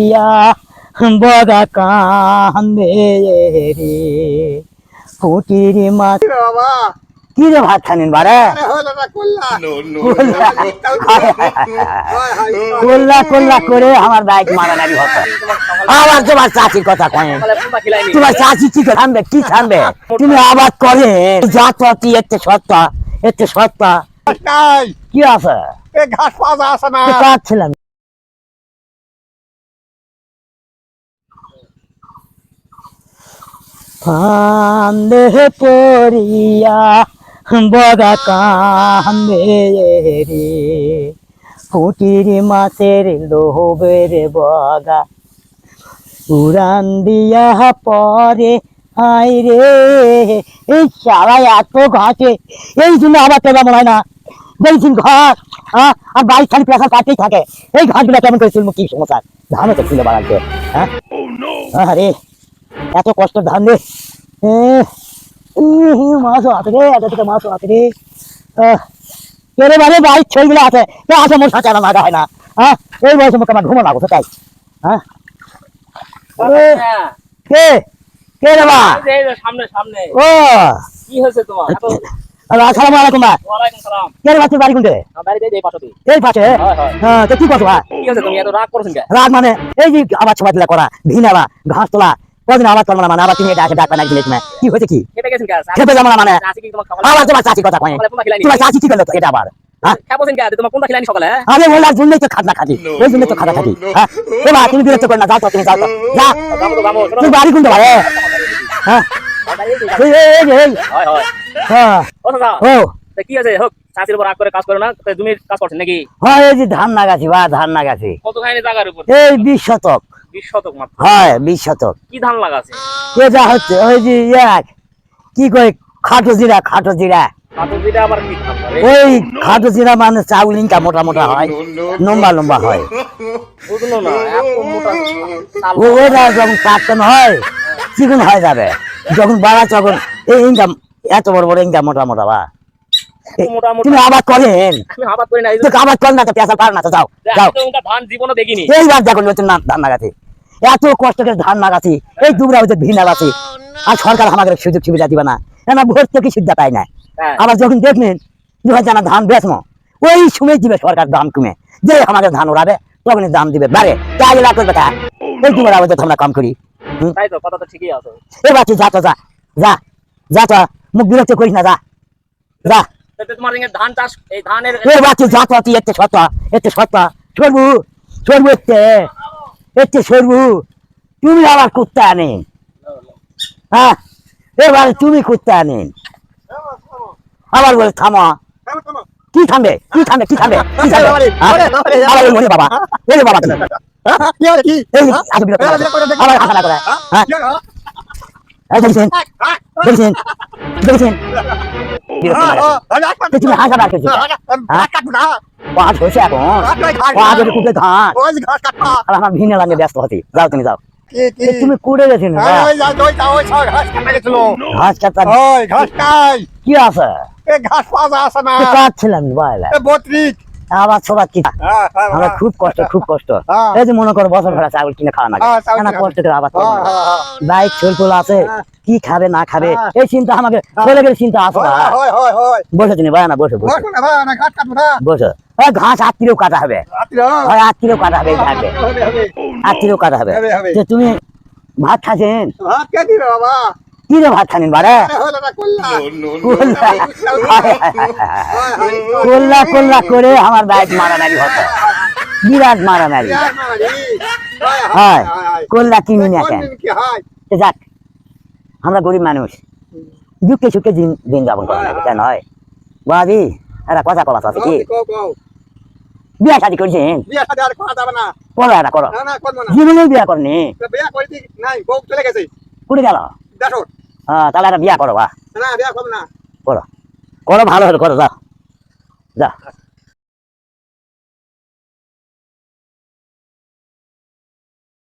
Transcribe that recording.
ইয়া বগা কান্দে রে ফুটির মা কি রে বাবা কি রে ভাত খানিন বারে কুল্লা কোল্লা করে আমার বাইক মারানারি হতো আবার তোমার চাচির কথা কয়ে তোমার চাচি কি থামবে কি থামবে তুমি আবার করে যা তো কি এতে সত্তা এতে সত্তা কি আছে এ ঘাস পাওয়া আছে না কাটছিলাম ফান্দে পড়িয়া বগা কান্দে রে। ফুটির মাছের লোভের বগা উড়ান দিয়া পরে আই রে। এই সারাই এত ঘাটে এই জন্য আবার তেমন মনে হয় না। দেখছেন ঘাট হ্যাঁ আর বাইক খালি পেশা কাটতেই থাকে এই ঘাটগুলো কেমন করে চলবো কি সমস্যা ধানও তো ছিল বাড়াতে হ্যাঁ? আরে এত কষ্ট ধান রে। উহ, মাছও আছে রে এত থেকে মাছও আছে রে। বারে ছেলেগুলো আছে। এ আছে মোর সাথে আমার লাগা হয় না। হ্যাঁ এই বয়সে মুখে আমার ঘুমো লাগো তাই। হ্যাঁ আরে, কে? কে রে মা সামনে সামনে। ও। কি হয়েছে তোমার? আসসালামু আলাইকুম মা ওয়ালাইকুম সালাম। কে বাচ্চা বাড়ি কোনতে? বাড়িতে এই পাশে এই পাশে? হয় হয়। হ্যাঁ তো কি করছ ভাই? কি হয়েছে তুমি এত রাগ মানে এই যে আবার ছবা দিলা করা ভিনালা ঘাস তোলা কদিন আবার করব মানে আবার তুমি তুমি কি হয়েছে কি? যাব না মানে? চাচি কি তোমার খাবার আবার তোমার চাচি কথা কয়। তোমার চাচি কি করল এটা আবার হ্যাঁ? হ্যাঁ? জন্যই তো খাজনা ওই তো খাজা হ্যাঁ? তুমি বিরক্ত করো না যাও তুমি যাও যা। বাড়ি কোনটা ভাই? হ্যাঁ। এই এই এই, এই। ও চাচা ও। তা কি আছে হোক চাচির উপর রাগ করে কাজ করো না তুমি কাজ করছেন নাকি? হয় এই যে ধান নাগাছি বা ধান নাগাছি কত খাইনি জায়গার উপর? এই বিশ শতক। বিশ শতক মাত্র। হয় বিশ শতক। কি ধান লাগাছে? এটা হচ্ছে ওই যে কি কই খাটো জিরা জিরা। ওই খাটো জিরা মানে চাউলিনটা মোটা মোটা হয় লম্বা লম্বা হয়। বুঝলো না ওটা যখন কাটন হয় চিকন হয়ে যাবে। যখন বাড়া তখন এই ইনকাম এত বড় বড় ইনকাম মোটা মোটা বা। তুমি আবার করেন। আমি হাবাত করি না তো আবার কর না তো পেশা পার না তো যাও যাও। ধান জীবনও দেখিনি। এইবার ধান লাগাতে। এত কষ্ট করে ধান লাগাছি এই দুবরা হচ্ছে ভিনা লাগাছি আর সরকার আমাকে সুযোগ সুবিধা দিবে না। না ভোট থেকে সুবিধা পাই না। হ্যাঁ। আবার যখন দেখবেন দু হাজার ধান বেচমো ওই সময় দিবে সরকার দাম কমে। যে আমাদের ধান উড়াবে তখন দাম দিবে। বাড়ে তাই করবে তা। এই দুবার আবার আমরা কম করি। তাই তো কথা তো ঠিকই আছে। এবার তুই যা তো যা যা যা তো মুখ বিরক্ত করিস না যা। যা। তোমার ধান চাষ এই ধানের এবার তুই যা তো তুই এতে সত্তা এতে সত্তা। সরবু সরবু এতে। এতে সরবু। তুমি আবার করতে আনেন হ্যাঁ? এবারে তুমি করতে আনেন আবার বলে থামা। কি থামবে? কি থামবে? কি থামবে? কি থামবে? হ্যাঁ? আবার ওরে বাবা। ওরে বাবা। আবার করে। হ্যাঁ? দেখছেন? দেখছেন? দেখছেন। তুমি হাসা বার করছ পাঁচ হয়েছে এখন। পাঁচ কুটে ঘাট আর আমার ভিনে লাগে ব্যস্ত হতে যাও তুমি যাও। তুমি কুড়ে গেছেন ঘাস কাটা কি আছে? ঘাস পাওয়া আছে না। কাটছিলাম বাইরে বত্রিশ আবার সবার কি হ্যাঁ, হ্যাঁ, আমরা খুব কষ্ট খুব কষ্ট। হ্যাঁ। এই যে মনে করো বছর ভরা চাউল কিনে খাওয়া না হ্যাঁ, কষ্ট করে আবার হ্যাঁ, হ্যাঁ, হ্যাঁ। বাইক আছে? হ্যাঁ। কি খাবে না খাবে? হ্যাঁ। এই চিন্তা আমাকে চলে গেলে চিন্তা হয়, হয়, হয়, হয়। বসে তুমি ভাই না বসে বসে। বসো। ঘাস আট কিলো কাটা হবে হ্যাঁ। আট কিলো কাটা হবে হবে। আট কিলো কাটা হবে। যে তুমি ভাত খাচ্ছেন ভাত কে বাবা? কি রে ভাত খানিন বারে আরে হলো কোল্লা কোল্লা করে আমার বাইক মারামারি হতো বিরাট মারামারি। হয়, হয়, হয় হয়, হয়। কোল্লা কিনি না কেন হয়? যাক আমরা গরিব মানুষ দুঃখে সুখে দিন দিন যাপন করা লাগে কেন হয় বাদি একটা কথা কলা আছে কি। বিয়া শাদি করছেন বিয়া শাদি আর করা যাবে না। করো এটা করো না, না, করব না। জীবনে বিয়া করনি বিয়া দি- নাই, বউ চলে গেছে। করে গেল দেখো। হ্যাঁ তাহলে একটা বিয়া করো বা না, বিয়া করব না। করো করো ভালো হলো করো যা যাও